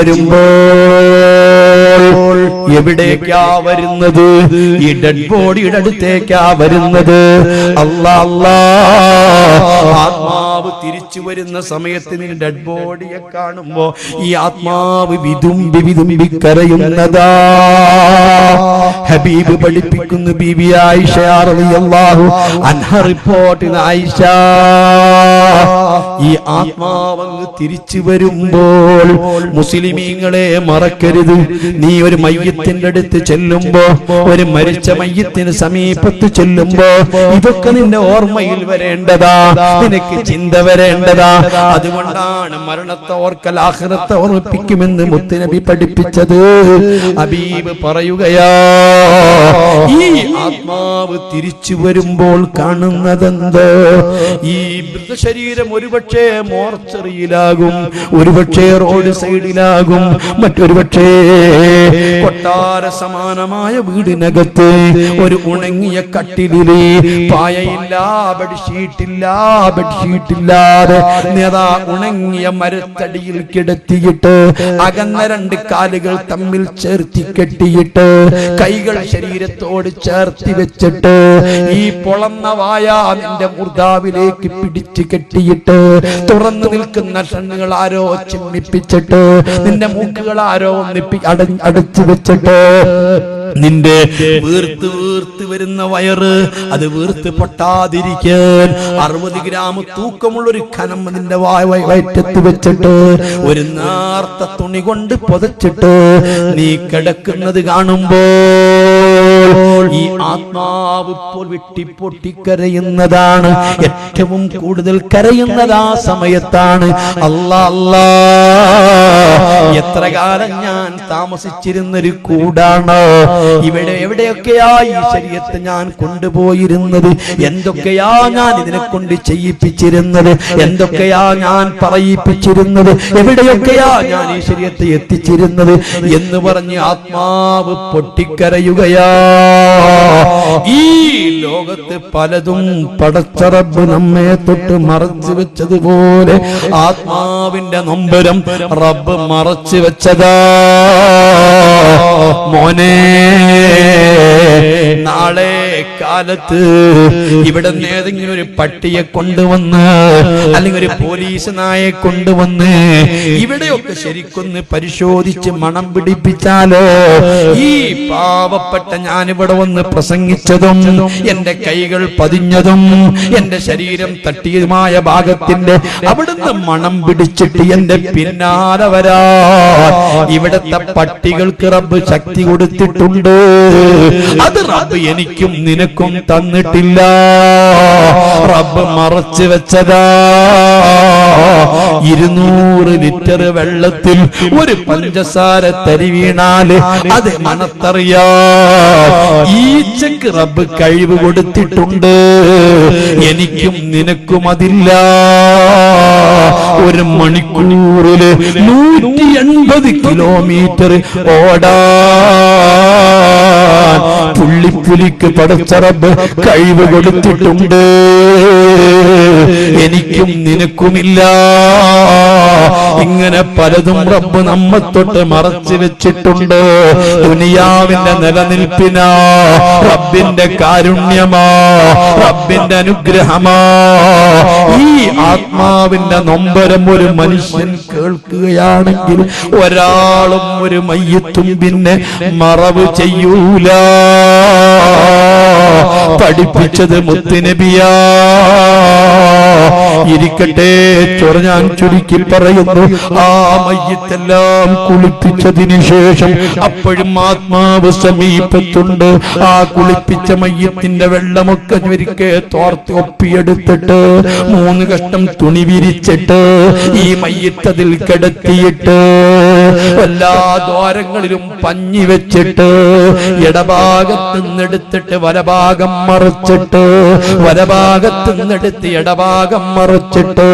വരുമ്പോൾ എവിടേക്കാ വരുന്നത്? ഈ ഡെഡ് ബോഡിയുടെ അടുത്തേക്കാ വരുന്നത്. അല്ലാ ആത്മാവ് തിരിച്ചു വരുന്ന സമയത്ത് നീ ഡെഡ് ബോഡിയെ കാണുമ്പോ ഈ ആത്മാവ് വിതുമ്പി വിതുമ്പി കരയുന്നതാ. ഹബീബ് പഠിപ്പിക്കുന്നു ബീബി ആയിഷ റളിയല്ലാഹു അൻഹ റിപ്പോർട്ടിന് ആയിഷ. ഈ ആത്മാവങ്ങ് തിരിച്ചു വരുമ്പോൾ മുസ്ലിമീങ്ങളെ മറക്കരുത്. നീ ഒരു മയ്യത്തിന്റെ അടുത്ത് ചെല്ലുമ്പോ ഒരു മരിച്ച മയ്യത്തിന് സമീപത്ത് ചെല്ലുമ്പോ ഇതൊക്കെ നിന്റെ ഓർമ്മയിൽ വരേണ്ടതാ. നിനക്ക് ചിന്ത വരേണ്ടതാ. അതുകൊണ്ടാണ് മരണത്തെ ഓർക്കൽ ആഹ്റത്തെ ഓർമ്മിപ്പിക്കുമെന്ന് മുത്തുനബി പഠിപ്പിച്ചത്. അബീബ് പറയുകയാ ഈ ആത്മാവ് തിരിച്ചു വരുമ്പോൾ കാണുന്നതെന്തോ? ഈ മൃതശരീരം ഒരുപക്ഷെ മോർച്ചറിയിലാകും ഒരുപക്ഷെ റോഡ് സൈഡിലാകും മറ്റൊരു പക്ഷേ കൊട്ടാര സമാനമായ വീടിനകത്ത് ഒരു ഉണങ്ങിയ കട്ടിലിൽ പായയില്ല ബെഡ്ഷീറ്റില്ല ബെഡ്ഷീറ്റില്ലാതെ നേതാ ഉണങ്ങിയ മരത്തടിയിൽ കിടത്തിയിട്ട് അകന്ന രണ്ട് കാലുകൾ തമ്മിൽ ചേർത്തി കെട്ടിയിട്ട് കൈകൾ ശരീരത്തോട് ചേർത്തി വെച്ചിട്ട് ഈ പൊളന്ന വായ നിന്റെ മുർദാവിലേക്ക് പിടിച്ചു കെട്ടിയിട്ട് തുറന്നു നിൽക്കുന്ന കണ്ണുകൾ ആരോ ചിമ്മിപ്പിച്ചിട്ട് നിന്റെ മൂക്കുകൾ ആരോ ഒന്നിപ്പി അട അടച്ചു വെച്ചിട്ട്. നിന്റെ വീർത്ത് വീർത്ത് വരുന്ന വയറ് അത് വീർത്ത് പൊട്ടാതിരിക്കാൻ അറുപത് ഗ്രാം തൂക്കമുള്ള ഒരു കനം നിന്റെ വായ വയറ്റത്ത് വെച്ചിട്ട് ഒരു നേർത്ത തുണി കൊണ്ട് പുതച്ചിട്ട് നീ കിടക്കുന്നത് കാണുമ്പോൾ ഈ ആത്മാവ് ഇപ്പോൾ വെട്ടിപ്പൊട്ടി കരയുന്നതാണ് ഏറ്റവും കൂടുതൽ കരയുന്നത് ആ സമയത്താണ്. അല്ലാ അല്ലാ. എത്ര കാലം ഞാൻ താമസിച്ചിരുന്നൊരു കൂടാണ്? ഇവിടെ എവിടെയൊക്കെയാ ഈ ശരീരത്തെ ഞാൻ കൊണ്ടുപോയിരുന്നത്? എന്തൊക്കെയാ ഞാൻ ഇതിനെ കൊണ്ട് ചെയ്യിപ്പിച്ചിരുന്നത്? എന്തൊക്കെയാ ഞാൻ പറയിപ്പിച്ചിരുന്നത്? എവിടെയൊക്കെയാ ഞാൻ ഈ ശരീരത്തെ എത്തിച്ചിരുന്നത്? എന്ന് പറഞ്ഞ് ആത്മാവ് പൊട്ടിക്കരയുകയാ. ഈ ലോകത്ത് പലതും പടച്ചറബ് നമ്മെ തൊട്ട് മറച്ചു വെച്ചതുപോലെ ആത്മാവിന്റെ നൊമ്പരം റബ്ബ് മറച്ചു വെച്ചതാ. മോനെ നാളെ കാലത്ത് ഇവിടെ ഏതെങ്കിലും ഒരു പട്ടിയെ കൊണ്ടുവന്ന് അല്ലെങ്കിൽ ഒരു പോലീസ് നായെ കൊണ്ടുവന്ന് ഇവിടെയൊക്കെ ശരിക്കൊന്ന് പരിശോധിച്ച് മണം പിടിപ്പിച്ചാലോ? ഈ പാവപ്പെട്ട ഞാനിവിടെ വന്ന് പ്രസംഗിച്ചതും എന്റെ കൈകൾ പതിഞ്ഞതും എന്റെ ശരീരം തട്ടിയതുമായ ഭാഗത്തിന്റെ അവിടുന്ന് മണം പിടിച്ചിട്ട് എന്റെ പിന്നാലെ വരാ ഇവിടത്തെ പട്ടികൾക്ക് റബ്ബ് ശക്തി കൊടുത്തിട്ടുണ്ട്. അത് റബ്ബ് എനിക്കും നിനക്കും തന്നിട്ടില്ല. റബ്ബ് മറച്ചു വെച്ചതാ. ഇരുന്നൂറ് ലിറ്റർ വെള്ളത്തിൽ ഒരു പഞ്ചസാര തരി വീണാൽ അത് മനത്തറിയാ ഈച്ചക്ക് റബ്ബ് കഴിവ് കൊടുത്തിട്ടുണ്ട്. എനിക്കും നിനക്കും അതില്ല. ഒരു മണിക്കൂറിൽ നൂറ്റി എൺപത് കിലോമീറ്റർ ഓടാ പുള്ളിപ്പുലിക്ക് പടച്ചറബ് കഴിവ് കൊടുത്തിട്ടുണ്ട്. എനിക്കും നിനക്കുമില്ല. ഇങ്ങനെ പലതും റബ്ബ് നമ്മ തൊട്ട് മറച്ചു വെച്ചിട്ടുണ്ട്. ദുനിയാവിന്റെ നിലനിൽപ്പിനാ റബ്ബിന്റെ കാരുണ്യമോ റബ്ബിന്റെ അനുഗ്രഹമോ ഈ ആത്മാവിന്റെ നൊമ്പരം ഒരു മനുഷ്യൻ കേൾക്കുകയാണെങ്കിൽ ഒരാളും ഒരു മയ്യത്തും പിന്നെ മറവ് ചെയ്യൂല. പഠിപ്പിച്ചത് മുത്തുനബിയാ. ഇരിക്കട്ടെ ചൊറ ഞാൻ ചുരുക്കി പറയുന്നു. ആ മയ്യത്തെല്ലാം കുളിപ്പിച്ചതിന് ശേഷം അപ്പോഴും ആത്മാവ് സമീപത്തുണ്ട്. ആ കുളിപ്പിച്ച മയ്യത്തിന്റെ വെള്ളമൊക്കെ ഒരിക്കെ തോർത്ത് ഒപ്പിയെടുത്തിട്ട് മൂന്ന് കഷ്ടം തുണി വിരിച്ചിട്ട് ഈ മയ്യത്തതിൽ കിടത്തിയിട്ട് എല്ലാ ദ്വാരങ്ങളിലും പഞ്ഞി വെച്ചിട്ട് ഇടഭാഗത്ത് നിന്നെടുത്തിട്ട് വലഭാഗം മറിച്ചിട്ട് വലഭാഗത്ത് നിന്നെടുത്ത് ഇടഭാഗം മറിച്ചിട്ട്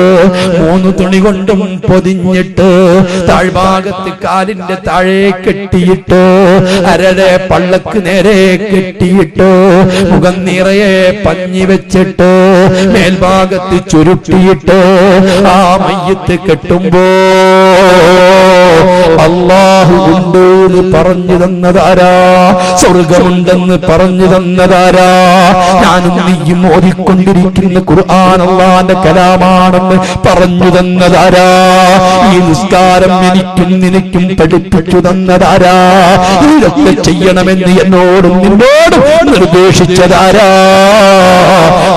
മൂന്ന് തുണി കൊണ്ടും പൊതിഞ്ഞിട്ട് താഴ്ഭാഗത്ത് കാലിന്റെ താഴെ കെട്ടിയിട്ട് അരടെ പള്ളക്ക് നേരെ കെട്ടിയിട്ട് മുഖം നിറയെ പഞ്ഞി വെച്ചിട്ട് മേൽഭാഗത്ത് ചുരുട്ടിയിട്ട് ആ മയ്യത്ത് കെട്ടുമ്പോ അള്ളാഹു ഉണ്ട് എന്ന് പറഞ്ഞു തന്നതാരാ? സ്വർഗമുണ്ടെന്ന് പറഞ്ഞു തന്നതാരാ? ഞാനും നീയും ഓതിക്കൊണ്ടിരിക്കുന്ന ഖുർആൻ കലാമാണെന്ന് പറഞ്ഞു തന്നതാരാ? ഈ നിസ്കാരം എനിക്കും നിനക്കും പഠിപ്പിച്ചു തന്നതാരാ? ഇതൊക്കെ ചെയ്യണമെന്ന് എന്നോടും നിന്നോടും നിർദ്ദേശിച്ചതാരാ?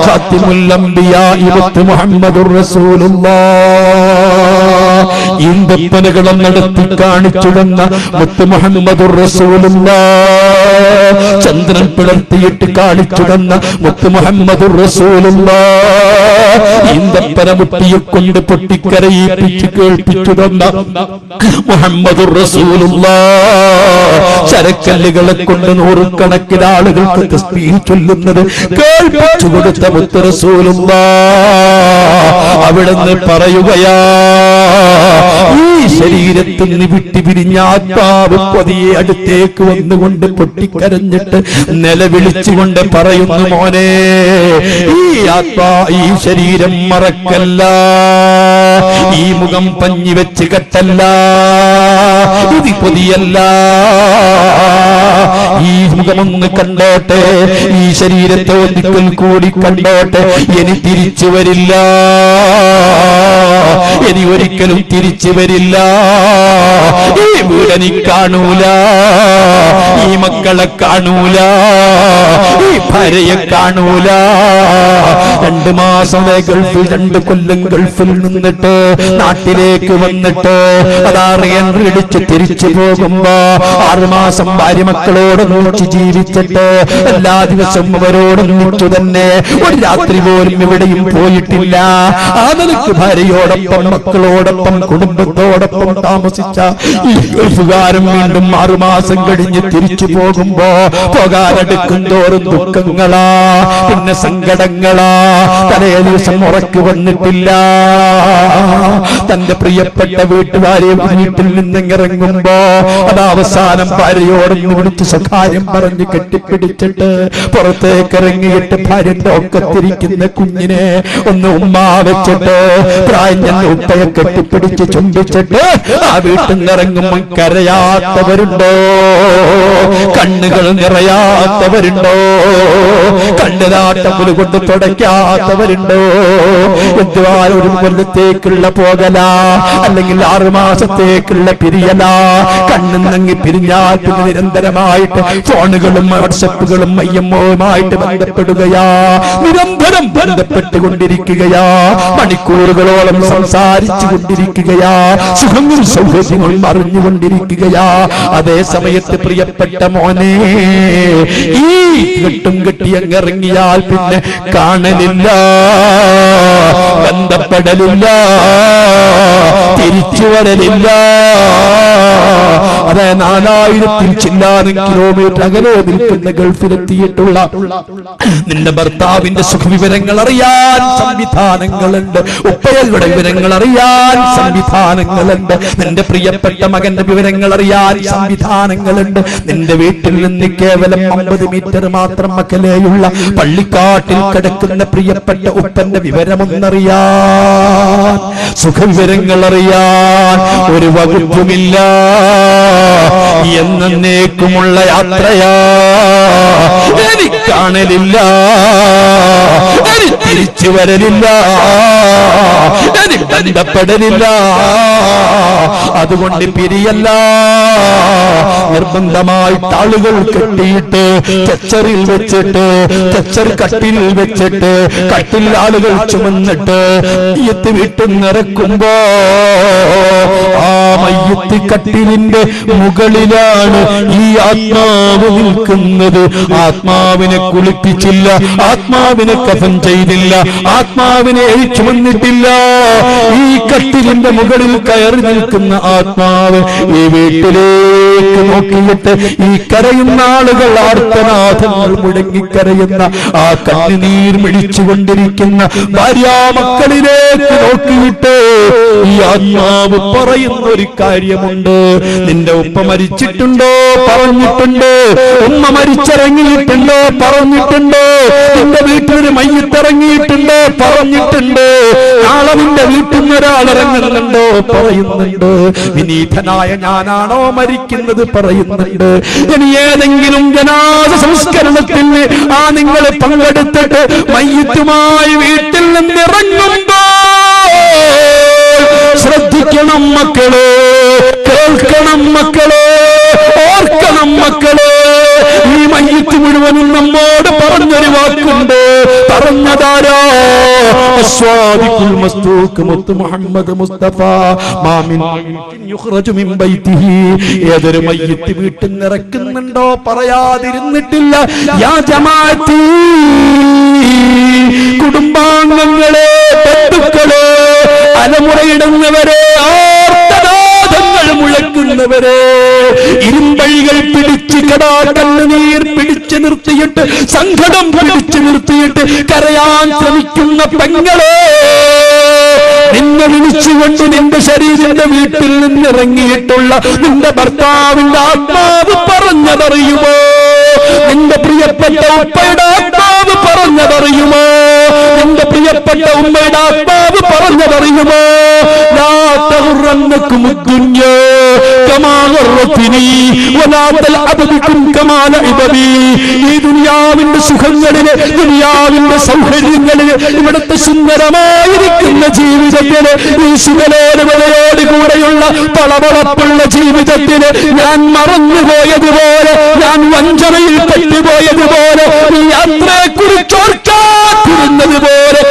ഖാത്തിമുല്ലംബിയാഇ മുത്ത് മുഹമ്മദുർ റസൂലുള്ളാഹ് ഈന്തപ്പനകളും നടത്തി കാണിച്ചിടുന്ന മുത്ത് മുഹമ്മദുർ റസൂലുള്ള. ചന്ദ്രൻ പിളർത്തിയിട്ട് കാണിച്ചിടുന്ന മുത്ത് മുഹമ്മദുർ റസൂലുള്ള. ഈന്തപ്പന മുട്ടിയെ കൊണ്ട് പൊട്ടിക്കരയിപ്പിച്ച് കേൾപ്പിച്ചിടുന്ന മുഹമ്മദ് റസൂലുള്ളാഹ് ചരക്കല്ലുകളെ കൊണ്ട് നൂറുകണക്കിന് ആളുകൾക്ക് തസ്ബീഹ് ചൊല്ലുന്നത് കേൾപ്പിച്ചു കൊടുത്ത മുത്ത് റസൂലുള്ള. അവിടുന്ന് പറയുകയാ you ശരീരത്തിൽ നിന്ന് വിട്ടി ആത്മാവ് പതിയെ അടുത്തേക്ക് വന്നുകൊണ്ട് പൊട്ടിക്കരഞ്ഞിട്ട് നിലവിളിച്ചുകൊണ്ട് പറയുന്നു മോനെ ഈ ആത്മാ ഈ ശരീരം മറക്കല്ല. ഈ മുഖം പഞ്ഞി വെച്ച് കെട്ടല്ല. ഇത് പൊതിയല്ല ഈ മുഖമൊന്ന് കണ്ടോട്ടെ. ഈ ശരീരത്തെ ഒന്നിക്കൽ കൂടി കണ്ടോട്ടെ. ഇനി തിരിച്ചു വരില്ല. ഇനി ഒരിക്കലും തിരിച്ചു വരില്ല. ഈ വീടനി കാണൂല. ഈ മക്കളെ കാണൂല. ഈ ഭാര്യയെ കാണൂല. രണ്ടു മാസം ഗൾഫിൽ രണ്ട് കൊല്ലം ഗൾഫിൽ നിന്നിട്ട് നാട്ടിലേക്ക് വന്നിട്ട് അതറിയാൻ ഇടിച്ച് തിരിച്ചു പോകുമ്പോ ആറുമാസം ഭാര്യ മക്കളോട് നോക്കി ജീവിച്ചിട്ട് എല്ലാ ദിവസവും അവരോടൊന്നിച്ചു തന്നെ ഒരു രാത്രി പോലും എവിടെയും പോയിട്ടില്ല. ആ നിലയ്ക്ക് ഭാര്യയോടൊപ്പം മക്കളോടൊപ്പം കുടുംബത്തോടൊപ്പം താമസിച്ച ഈ ഗൾഫുകാരൻ വീണ്ടും ആറുമാസം കഴിഞ്ഞ് തിരിച്ചു പോകുമ്പോ പോകാനെടുക്കും തോറും ദുഃഖങ്ങളാ പിന്നെ സങ്കടങ്ങളാ. തലേ ദിവസം ഉറക്കി വന്നിട്ടില്ല. തന്റെ പ്രിയപ്പെട്ട വീട്ടുകാരെ വീട്ടിൽ നിന്നിറങ്ങുമ്പോ അത് അവസാനം ഭാര്യയോടൊന്ന് വിളിച്ച് സ്വകാര്യം പറഞ്ഞ് കെട്ടിപ്പിടിച്ചിട്ട് പുറത്തേക്ക് ഇറങ്ങിയിട്ട് ഭാര്യന്റെ ഒക്കത്തിരിക്കുന്ന കുഞ്ഞിനെ ഒന്ന് ഉമ്മ വെച്ചിട്ട് പ്രായം ഉപ്പയെ കെട്ടിപ്പിടിച്ച് ചുംബിച്ചിട്ട് ആ വീട്ടിൽ നിന്ന് ഇറങ്ങുമ്പോൾ കരയാത്തവരുണ്ടോ? കണ്ണുകൾ നിറയാത്തവരുണ്ടോ? കണ്ണുനാട്ടത്തിൽ കൊണ്ട് തുടയ്ക്കാത്തവരുണ്ടോ? എന്തുവാ ഒരു കൊല്ലത്തേക്കുള്ള പോകല? അല്ലെങ്കിൽ ആറു മാസത്തേക്കുള്ള പിരിയല? കണ്ണുന്നങ്ങി പിരിഞ്ഞാൽ പിന്നെ നിരന്തരമായിട്ട് ഫോണുകളും വാട്സപ്പുകളും മയ്യമ്മവുമായിട്ട് ബന്ധപ്പെടുകയാ. നിരന്തരം ബന്ധപ്പെട്ടുകൊണ്ടിരിക്കുകയാ. മണിക്കൂറുകളോളം സംസാരിച്ചു കൊണ്ടിരിക്കുകയാ സുഖങ്ങളും സൗകര്യങ്ങളും അറിഞ്ഞുകൊണ്ടിരിക്കുകയാ. അതേ സമയത്ത് പ്രിയപ്പെട്ട മോനെ ഈ കെട്ടും കെട്ടി അങ്ങിറങ്ങിയാൽ പിന്നെ കാണലില്ല ബന്ധപ്പെടലില്ല തിരിച്ചു വരലില്ല. അതെ നാലായിരത്തിൽ ചില്ലാനും കിലോമീറ്റർ അകലെ നിൽക്കുന്ന ഗൾഫിലെത്തിയിട്ടുള്ള നിന്റെ ഭർത്താവിന്റെ സുഖവിവരങ്ങൾ അറിയാൻ സംവിധാനങ്ങളുണ്ട്. ഉപ്പയുടെ വിവരങ്ങൾ അറിയാൻ സംവിധാനങ്ങളുണ്ട്. നിന്റെ പ്രിയപ്പെട്ട മകന്റെ വിവരങ്ങൾ അറിയാൻ സംവിധാനങ്ങളുണ്ട്. നിന്റെ വീട്ടിൽ നിന്ന് കേവലം അമ്പത് മീറ്റർ മാത്രം അകലെയുള്ള പള്ളിക്കാട്ടിൽ കിടക്കുന്ന പ്രിയപ്പെട്ട ഉപ്പന്റെ വിവരമൊന്നറിയാൻ സുഖവിവരങ്ങൾ അറിയാൻ ഒരു വകുപ്പുമില്ല. എന്നേക്കുമുള്ള യാത്രയാ. എനിക്കാണലില്ല. എനി തിരിച്ചു വരലില്ല. ബന്ധപ്പെടലില്ല. അതുകൊണ്ട് പിരിയല്ല. നിർബന്ധമായിട്ട് ആളുകൾ കെട്ടിയിട്ട് കച്ചറിൽ വെച്ചിട്ട് കച്ചർ കട്ടിൽ വെച്ചിട്ട് കട്ടിൽ ആളുകൾ ചുമന്നിട്ട് മയ്യത്ത് വീട്ടിൽ നിറക്കുമ്പോ ആ മയ്യത്ത് കട്ടിലിന്റെ മുകളിലാണ് ഈ ആത്മാവ് നിൽക്കുന്നത്. ആത്മാവിനെ കുളിപ്പിച്ചില്ല. ആത്മാവിനെ കഫൻ ചെയ്തില്ല ആത്മാവിനെ എഴിച്ചു വന്നിട്ടില്ല. ഈ കട്ടിലിന്റെ മുകളിൽ കയറി നിൽക്കുന്ന ആത്മാവ് ഈ വീട്ടിലേക്ക് നോക്കിയിട്ട് ഈ കരയുന്ന ആളുകൾ ആർത്തനാഥങ്ങൾ മുടങ്ങിക്കരയുന്ന ആ കണ്ണുനീർ മിടിച്ചുകൊണ്ടിരിക്കുന്ന ഭാര്യാമക്കളിലേക്ക് നോക്കിയിട്ട് ഈ ആത്മാവ് പറയുന്ന ഒരു കാര്യമുണ്ട്. നിന്റെ ഉപ്പ മരിച്ചിട്ടുണ്ടോ? പറഞ്ഞിട്ടുണ്ട്. ഉമ്മ മരിച്ചിറങ്ങിയിട്ടുണ്ടോ? പറഞ്ഞിട്ടുണ്ടോ. നിന്റെ വീട്ടിലൊരു മയ്യത്തിറങ്ങി ഇറങ്ങിയിട്ടുണ്ടോ പറഞ്ഞിട്ടുണ്ട്. നാളെ നിന്റെ വീട്ടിൽ ഒരാൾ ഇറങ്ങുന്നുണ്ടോ പറയുന്നുണ്ട്. വിനീതനായ ഞാനാണോ മരിക്കുന്നത് പറയുന്നുണ്ട്. ഇനി ഏതെങ്കിലും ജനാസ സംസ്കരണത്തിൽ ആ നിങ്ങൾ പങ്കെടുത്തിട്ട് മയ്യത്തുമായി വീട്ടിൽ നിന്ന് ഇറങ്ങുമ്പോ ശ്രദ്ധിക്കണം മക്കളെ കേൾക്കണം മക്കളെ ഓർക്കണം മക്കളെ. ഈ മയ്യത്ത് മുഴുവനും നമ്മോട് പറഞ്ഞൊരു വാക്കുണ്ട്. പറഞ്ഞതാരോ? മുഹമ്മദ് മുസ്തഫ. മാമിൻ മിൻ ബൈതിഹി. ഏതൊരു മയ്യത്ത് വീട്ടിൽ നിറക്കുന്നുണ്ടോ പറയാതിരുന്നിട്ടില്ല. യാ കുടുംബാംഗങ്ങളെ ബന്ധുക്കളെ അലമുറയിടുന്നവരെ ആർത്തനാദങ്ങൾ മുഴക്കുന്നവരെ. ഇരുമ്പഴികൾ പിടിച്ച് നീർ പിടിച്ചു നിർത്തിയിട്ട് സങ്കടം പിടിച്ചു നിർത്തിയിട്ട് കരയാൻ ശ്രമിക്കുന്ന പെങ്ങളെ. നിന്നെ വിളിച്ചുകൊണ്ട് നിന്റെ ശരീരന്റെ വീട്ടിൽ നിന്നിറങ്ങിയിട്ടുള്ള നിന്റെ ഭർത്താവിന്റെ ആത്മാവ് പറഞ്ഞതറിയുമോ? നിന്റെ പ്രിയപ്പെട്ട ഉപ്പയുടെ ആത്മാവ് പറഞ്ഞതറിയുമോ? നിന്റെ പ്രിയപ്പെട്ട ഉമ്മയുടെ ആത്മാവ് പറഞ്ഞതറിയുമോ ും? ഈ ദുനിയാവിന്റെ സുഖങ്ങളിൽ ദുനിയാവിന്റെ സൗഹൃദങ്ങളിൽ ഇവിടുത്തെ സുന്ദരമായിരിക്കുന്ന ജീവിതത്തിൽ ഈ വിളയോട് കൂടെയുള്ള പളവളപ്പുള്ള ജീവിതത്തിന് ഞാൻ മറന്നുപോയതുപോലെ ഞാൻ വഞ്ചനയിൽ പെട്ടുപോയതുപോലെ ഈ ഓർക്കാതിരുന്നത് പോലെ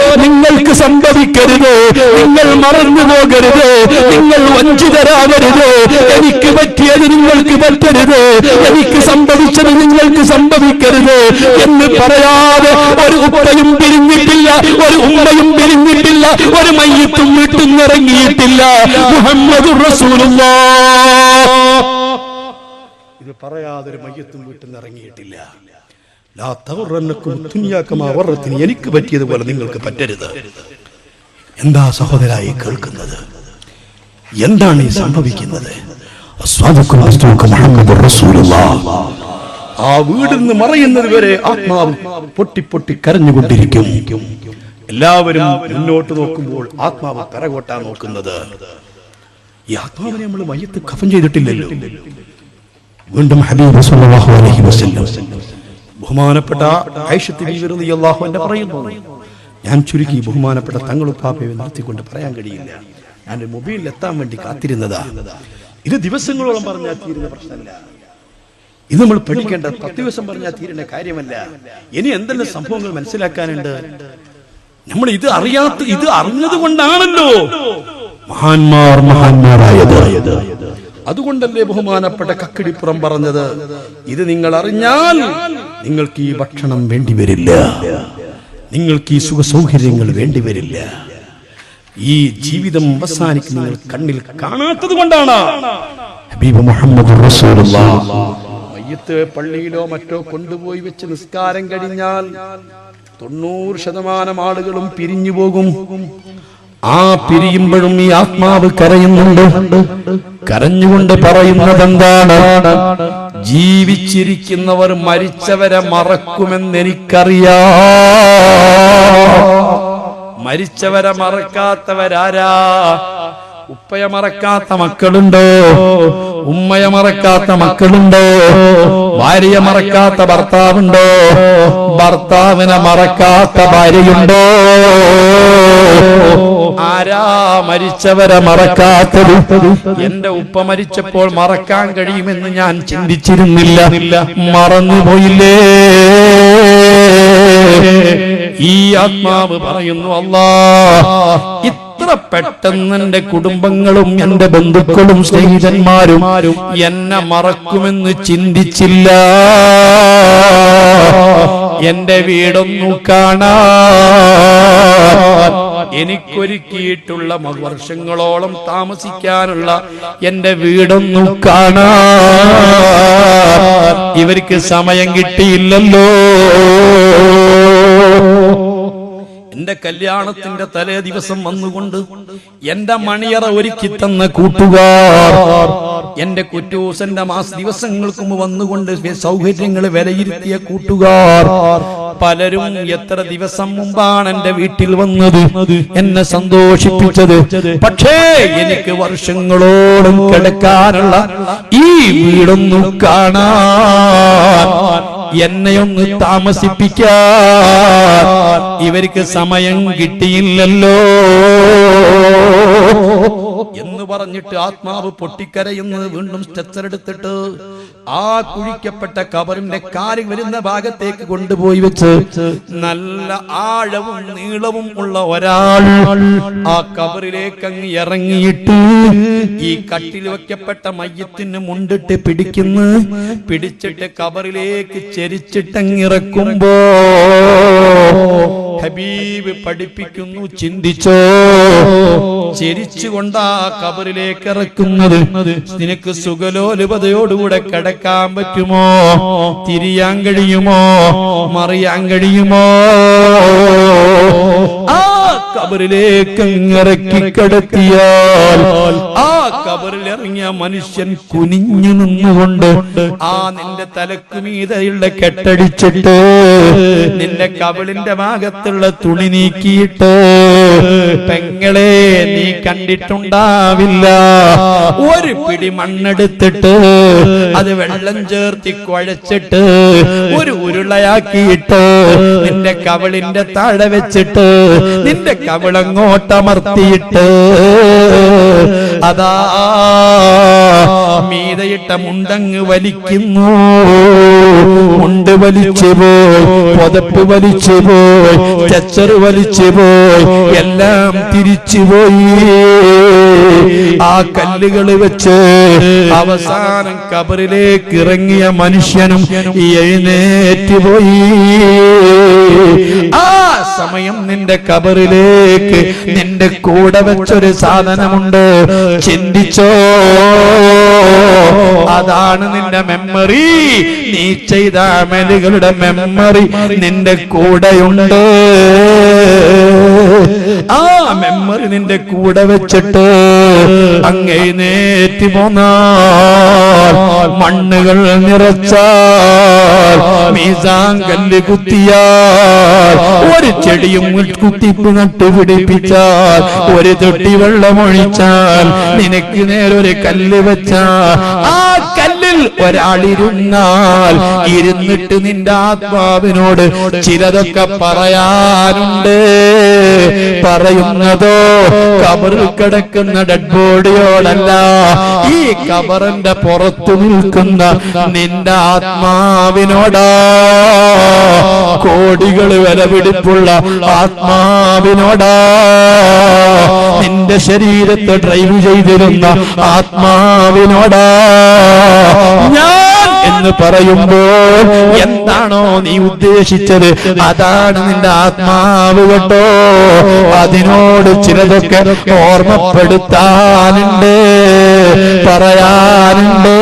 നിങ്ങൾക്ക് സംഭവിക്കരുത്. നിങ്ങൾ മറന്നു പോകരുത്. നിങ്ങൾ വഞ്ചിതരാകരുത്. എനിക്ക് പറ്റിയത് നിങ്ങൾക്ക് പറ്റരുത്. എനിക്ക് സംഭവിച്ചത് നിങ്ങൾക്ക് സംഭവിക്കരുത് എന്ന് പറയാതെ ഒരു ഉപ്പയും പിരിഞ്ഞിട്ടില്ല ഒരു ഉമ്മയും പിരിഞ്ഞിട്ടില്ല ഒരു മയ്യത്തും വീട്ടിൽ നിന്നിറങ്ങിയിട്ടില്ല മുഹമ്മദ് ഇത് പറയാതെ ഒരു മയ്യത്തും വീട്ടിൽ നിന്ന് ഇറങ്ങിയിട്ടില്ല എനിക്ക് പറ്റിയതുപോലെ നിങ്ങൾക്ക് പറ്റരുത്. എന്താ സഹോദരായി കേൾക്കുന്നത്? എന്താണ് ഈ സംഭവിക്കുന്നത്. ആ വീടിൽ നിന്ന് മറയുന്നത് വരെ ആത്മാവ് പൊട്ടി പൊട്ടി കരഞ്ഞുകൊണ്ടിരിക്കും. എല്ലാവരും മുന്നോട്ട് നോക്കുമ്പോൾ ആത്മാവ് കരകോട്ടാ നോക്കുന്നത്. ഈ ആത്മാവിനെ നമ്മൾ മയ്യത്ത് കഫം ചെയ്തിട്ടില്ലല്ലോ. വീണ്ടും ഹബീബ് അലൈഹി വസല്ലം ബഹുമാനപ്പെട്ട റളിയല്ലാഹു അൻഹ പറയുന്നു ഞാൻ ചുരുക്കി ബഹുമാനപ്പെട്ട തങ്ങളുപ്പാപ്പയെ നിർത്തിക്കൊണ്ട് പറയാൻ കഴിയില്ല. ഞാൻ മൊബൈലിൽ എത്താൻ വേണ്ടി കാത്തിരുന്നതാ. ഇത് ദിവസങ്ങളോളം പറഞ്ഞാൽ തീരുന്ന പ്രശ്നമല്ല. ഇത് നമ്മൾ പഠിക്കേണ്ട പത്ത് ദിവസം പറഞ്ഞാൽ തീരുന്ന കാര്യമല്ല. ഇനി എന്തെല്ലാം സംഭവങ്ങൾ മനസ്സിലാക്കാനുണ്ട്? നമ്മൾ ഇത് അറിയാത്ത ഇത് അറിഞ്ഞത് കൊണ്ടാണല്ലോ മഹാന്മാർ മഹാന്മാരായത്. അതുകൊണ്ടല്ലേ ബഹുമാനപ്പെട്ട കക്കിടിപ്പുറം പറഞ്ഞത്? ഇത് നിങ്ങൾ അറിഞ്ഞാൽ നിങ്ങൾക്ക് ഈ ഭക്ഷണം വേണ്ടിവരില്ല നിങ്ങൾക്ക് ഈ സുഖ സൗകര്യങ്ങൾ വേണ്ടി വരില്ല. ഈ ജീവിതം അവസാനിക്ക് നിങ്ങൾ കണ്ണിൽ കാണാത്തത് കൊണ്ടാണ്. ഹബീബ് മുഹമ്മദ് പള്ളിയിലോ മറ്റോ കൊണ്ടുപോയി വെച്ച് നിസ്കാരം കഴിഞ്ഞാൽ തൊണ്ണൂറ് ശതമാനം ആളുകളും പിരിഞ്ഞു പോകും. ആ പിരിയുമ്പോഴും ഈ ആത്മാവ് കരയുന്നുണ്ട്. കരഞ്ഞുകൊണ്ട് പറയുന്നത് എന്താണ് ജീവിച്ചിരിക്കുന്നവർ മരിച്ചവരെ മറക്കുമെന്നെനിക്കറിയാം. മരിച്ചവരെ മറക്കാത്തവരാരാ? ഉപ്പയെ മറക്കാത്ത മക്കളുണ്ടോ? ഉമ്മയെ മറക്കാത്ത മക്കളുണ്ടോ? ഭാര്യയെ മറക്കാത്ത ഭർത്താവുണ്ടോ? ഭർത്താവിനെ മറക്കാത്ത ഭാര്യയുണ്ടോ? ആരാ മരിച്ചവരെ മറക്കാത്തത്? എന്റെ ഉപ്പ മരിച്ചപ്പോൾ മറക്കാൻ കഴിയുമെന്ന് ഞാൻ ചിന്തിച്ചിരുന്നില്ല. മറന്നുപോയില്ലേ? ഈ ആത്മാവ് പറയുന്നു അല്ലാ ഇത്ര പെട്ടെന്ന് എന്റെ കുടുംബങ്ങളും എന്റെ ബന്ധുക്കളും സ്നേഹിതന്മാരും എന്നെ മറക്കുമെന്ന് ചിന്തിച്ചില്ല. എന്റെ വീടൊന്നു കാണാ എനിക്കൊരുക്കിയിട്ടുള്ള വർഷങ്ങളോളം താമസിക്കാനുള്ള എന്റെ വീടൊന്നും കാണാ ഇവർക്ക് സമയം കിട്ടിയില്ലല്ലോ. എന്റെ കല്യാണത്തിന്റെ തലേ ദിവസം വന്നുകൊണ്ട് എന്റെ മണിയറ ഒരുക്കി തന്ന കൂട്ടുകാർ എന്റെ കുറ്റൂസന്റെ മാസ ദിവസങ്ങൾക്കും വന്നുകൊണ്ട് സൗകര്യങ്ങൾ വിലയിരുത്തിയ കൂട്ടുകാർ പലരും എത്ര ദിവസം മുമ്പാണ് എന്റെ വീട്ടിൽ വന്നത് എന്നെ സന്തോഷിപ്പിച്ചത്. പക്ഷേ എനിക്ക് വർഷങ്ങളോടും കിടക്കാനുള്ള ഈ വീടൊന്നു കാണാൻ എന്നെയൊന്ന് താമസിപ്പിക്കാൻ ഇവർക്ക് സമയം കിട്ടിയില്ലല്ലോ. എന്ന് പറഞ്ഞിട്ട് ആത്മാവ് പൊട്ടിക്കരയുന്നത് വീണ്ടും സ്ട്രെച്ചർ എടുത്തിട്ട് ആ കുഴിക്കപ്പെട്ട കബറിന്റെ കാലിൽ വരുന്ന ഭാഗത്തേക്ക് കൊണ്ടുപോയി വെച്ച് നല്ല ആഴവും നീളവും ഉള്ള ഒരാൾ ആ കബറിലേക്ക് അങ്ങ് ഇറങ്ങിയിട്ട് ഈ കട്ടിൽ വെക്കപ്പെട്ട മയ്യത്തിന് മുണ്ടിട്ട് പിടിക്കുന്നു. പിടിച്ചിട്ട് കബറിലേക്ക് ചെരിച്ചിട്ടങ്ങിറക്കുമ്പോ ഹബീബ് പഠിപ്പിക്കുന്നു ചിന്തിച്ചോ? ചിരിച്ചുകൊണ്ടാ കബറിലേക്ക് ഇറക്കുന്നത്. നിനക്ക് സുഖലോലുപതയോടുകൂടെ കിടക്കാൻ പറ്റുമോ? തിരിയാൻ കഴിയുമോ? മറിയാൻ കഴിയുമോ? ആ കബറിലേക്ക് ഇറക്കി കിടത്തിയാൽ ആ കബറിൽ ഇറങ്ങിയ മനുഷ്യൻ കുനിഞ്ഞു നിന്നുകൊണ്ട് ആ നിന്റെ തലക്ക് മീതയുള്ള കെട്ടടിച്ചിട്ട് നിന്റെ കബളിന്റെ ഭാഗത്തുള്ള തുണി നീക്കിയിട്ട് പെങ്ങളെ നീ കണ്ടിട്ടുണ്ടാവില്ല. ഒരു പിടി മണ്ണെടുത്തിട്ട് അത് വെള്ളം ചേർത്തി കുഴച്ചിട്ട് ഒരു ഉരുളയാക്കിയിട്ട് നിന്റെ കവളിന്റെ താഴെ വെച്ചിട്ട് നിന്റെ കവിളങ്ങോട്ടമർത്തിയിട്ട് അതാ മീതയിട്ട മുണ്ടങ്ങ് വലിക്കുന്നു. മുണ്ട് വലിച്ചു പോയി പുതപ്പ് വലിച്ചു പോയി ചച്ചറ് വലിച്ചു പോയി എല്ലാം തിരിച്ചു പോയി. ആ കല്ലുകൾ വെച്ച് അവസാനം കബറിലേക്ക് ഇറങ്ങിയ മനുഷ്യനും എഴുന്നേറ്റ് പോയി. ആ സമയം നിന്റെ കബറിലേക്ക് നിന്റെ കൂടെ വെച്ചൊരു സാധനമുണ്ട്. ചിന്തിച്ചോ? അതാണ് നിന്റെ മെമ്മറി നീ ചെയ്ത അമലുകളുടെ മെമ്മറി നിന്റെ കൂടെയുണ്ട്. ആ മെമ്മറി നിന്റെ കൂടെ വെച്ചിട്ട് അങ്ങേനേറ്റി പോന്നാൽ മണ്ണുകൾ നിറച്ചാൽ മീസാൻ കല്ല് കുത്തിയാൽ ഒരു ചെടിയും കുത്തിപ്പ് നട്ടുപിടിപ്പിച്ചാൽ ഒരു തൊട്ടി വെള്ളമൊഴിച്ചാൽ നിനക്ക് നേരൊരു കല്ല് വെച്ചാൽ ആ ഒരാളിരുന്നാൽ ഇരുന്നിട്ട് നിന്റെ ആത്മാവിനോട് ചിലതൊക്കെ പറയാനുണ്ട്. പറയുന്നതോ കബറിൽ കിടക്കുന്ന ഡെഡ് ബോഡിയോടല്ല ഈ കബറിന്റെ പുറത്തു നിൽക്കുന്ന നിന്റെ ആത്മാവിനോടാ. കോടികൾ വിലപിടിപ്പുള്ള ആത്മാവിനോടാ. നിന്റെ ശരീരത്തെ ഡ്രൈവ് ചെയ്തിരുന്ന ആത്മാവിനോടാ. ഞാൻ എന്ന് പറയുമ്പോൾ എന്താണോ നീ ഉദ്ദേശിച്ചത്? അതാണ് നിന്റെ ആത്മാവ് കേട്ടോ. അതിനോട് ചിലതൊക്കെ ഓർമ്മപ്പെടുത്താനുണ്ട് പറയാനുണ്ട്.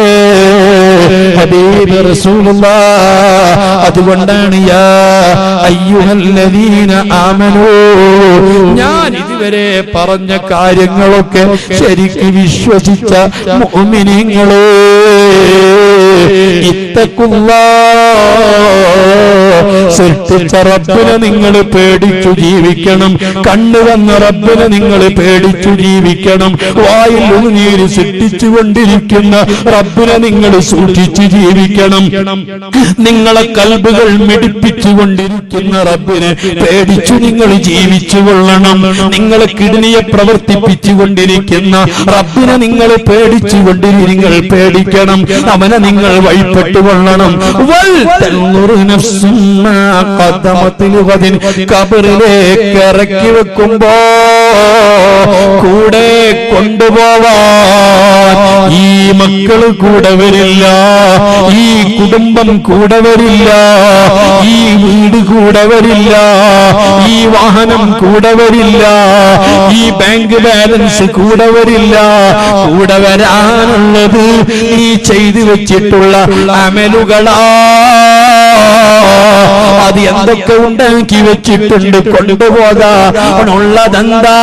ഹബീബ് റസൂലുള്ള അതുകൊണ്ടാണ് യാ അയ്യുഹല്ലദീന ആമനൂ ഞാൻ ഇതുവരെ പറഞ്ഞ കാര്യങ്ങളൊക്കെ ശരിക്ക് വിശ്വസിച്ച മുഅ്മിനീങ്ങളെ സൃഷ്ടിച്ച റബ്ബിനെ നിങ്ങൾ പേടിച്ചു ജീവിക്കണം. കണ്ണു വന്ന റബ്ബിനെ നിങ്ങൾ പേടിച്ചു ജീവിക്കണം. വായിൽ നീര് സൃഷ്ടിച്ചു കൊണ്ടിരിക്കുന്ന റബ്ബിനെ നിങ്ങൾ സൂക്ഷിച്ചു ജീവിക്കണം. നിങ്ങളെ കൽബുകൾ മിടിപ്പിച്ചു കൊണ്ടിരിക്കുന്ന റബ്ബിനെ പേടിച്ചു നിങ്ങൾ ജീവിച്ചു കൊള്ളണം. നിങ്ങളെ കിഡ്നിയെ പ്രവർത്തിപ്പിച്ചുകൊണ്ടിരിക്കുന്ന റബ്ബിനെ നിങ്ങൾ പേടിച്ചു കൊണ്ടിരി നിങ്ങൾ പേടിക്കണം അവനെ നിങ്ങൾ വഴിപ്പെട്ടു കൊള്ളണം വൽ തൻദുറു നഫ്സും മാ ഖദ്ദമത് ലിഗദിൻ. കബറിലേക്ക് ഇറക്കി വെക്കുമ്പോ കൂടെ കൊണ്ടുപോവാൻ ഈ മക്കൾ കൂടെ വരില്ല ഈ കുടുംബം കൂടെ വരില്ല ഈ വീട് കൂടെ വരില്ല ഈ വാഹനം കൂടെ വരില്ല ഈ ബാങ്ക് ബാലൻസ് കൂടെ വരില്ല. കൂടെ വരാനുള്ളത് നീ ചെയ്തു വെച്ചിട്ടുള്ള അമലുകളാ. അത് എന്തൊക്കെ ഉണ്ടാക്കി വെച്ചിട്ടുണ്ട് കൊണ്ടുപോകാനുള്ളതെന്താ?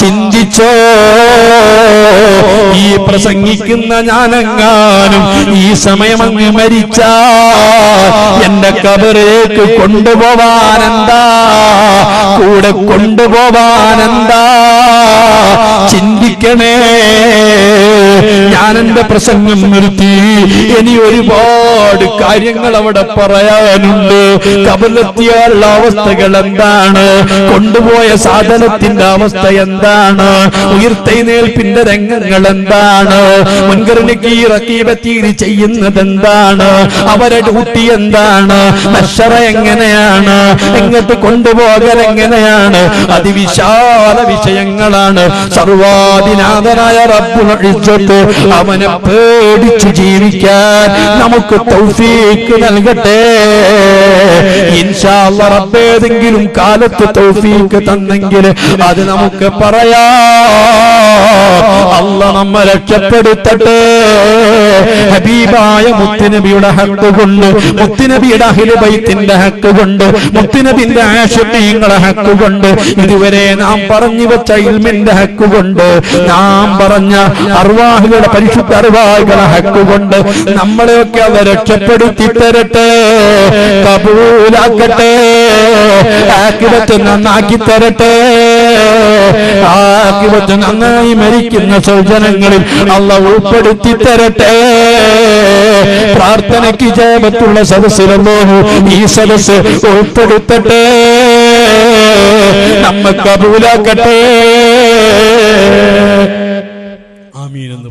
ചിന്തിച്ചോ? ഈ പ്രസംഗിക്കുന്ന ഞാനെങ്ങാനും ഈ സമയം അങ്ങ് മരിച്ച എന്റെ കബറിലേക്ക് കൊണ്ടുപോവാനെന്താ? കൂടെ കൊണ്ടുപോവാനെന്താ? ചിന്തിക്കണേ. ഞാൻ പ്രസംഗം നിർത്തി. ഇനി ഒരുപാട് കാര്യങ്ങൾ അവിടെ പറയാനുണ്ട്. കബലെത്തിയുള്ള അവസ്ഥകൾ എന്താണ്? കൊണ്ടുപോയ സാധനത്തിന്റെ അവസ്ഥ എന്താണ്? ഉയർത്തെഴുന്നേൽപ്പിന്റെ രംഗങ്ങൾ എന്താണ്? മുൻകരണിക്ക് റക്കീബത്തീരി ചെയ്യുന്നത് എന്താണ് അവരെ ഡ്യൂട്ടി എന്താണ്? നഷറ എങ്ങനെയാണ്? എങ്ങോട്ട് കൊണ്ടുപോകൽ എങ്ങനെയാണ്? അതിവിശാല വിഷയങ്ങളാണ്. സർവാധിനാഥനായ ഇസ്സത്ത് അവനെ പേടിച്ചു ജീവിക്കാൻ നമുക്ക് തൗഫീക്ക് നൽകട്ടെ. ഇൻഷാ റബ്ബേതെങ്കിലും കാലത്ത് തൗഫീക്ക് തന്നെങ്കിൽ അത് നമുക്ക് പറയാ. അല്ല നമ്മ രക്ഷപ്പെടുത്തട്ടെ. ഹബീബായ മുത്തുനബിയുടെ ഹക്ക് കൊണ്ട് മുത്തുനബിയുടെ അഹിലുബൈത്തിന്റെ ഹക്ക് കൊണ്ട് മുത്തുനബിന്റെ ആശുപീങ്ങളെ ഹക്ക് കൊണ്ട് ഇതുവരെ നാം പറഞ്ഞു വെച്ച ഇൽമിന്റെ ഹക്ക് കൊണ്ട് നാം പറഞ്ഞ അർവാഹികളുടെ പരിശുദ്ധ അർവാഹികളെ ഹക്ക് കൊണ്ട് നമ്മളെയൊക്കെ അവ രക്ഷപ്പെടുത്തി തരട്ടെ. കബൂലാക്കട്ടെ. ആക്കിടത്ത് നന്നാക്കി തരട്ടെ. ആക്കിവത്ത് നന്നായി മരിക്കുന്ന സൗജനങ്ങളിൽ അള്ള ഉൾപ്പെടുത്തി തരട്ടെ. പ്രാർത്ഥനയ്ക്ക് ജയപത്തുള്ള സദസ്സിലല്ലോ ഈ സദസ് ഉൾപ്പെടുത്തട്ടെ. നമ്മ കബൂലാക്കട്ടെ. ആമീൻ എന്ന്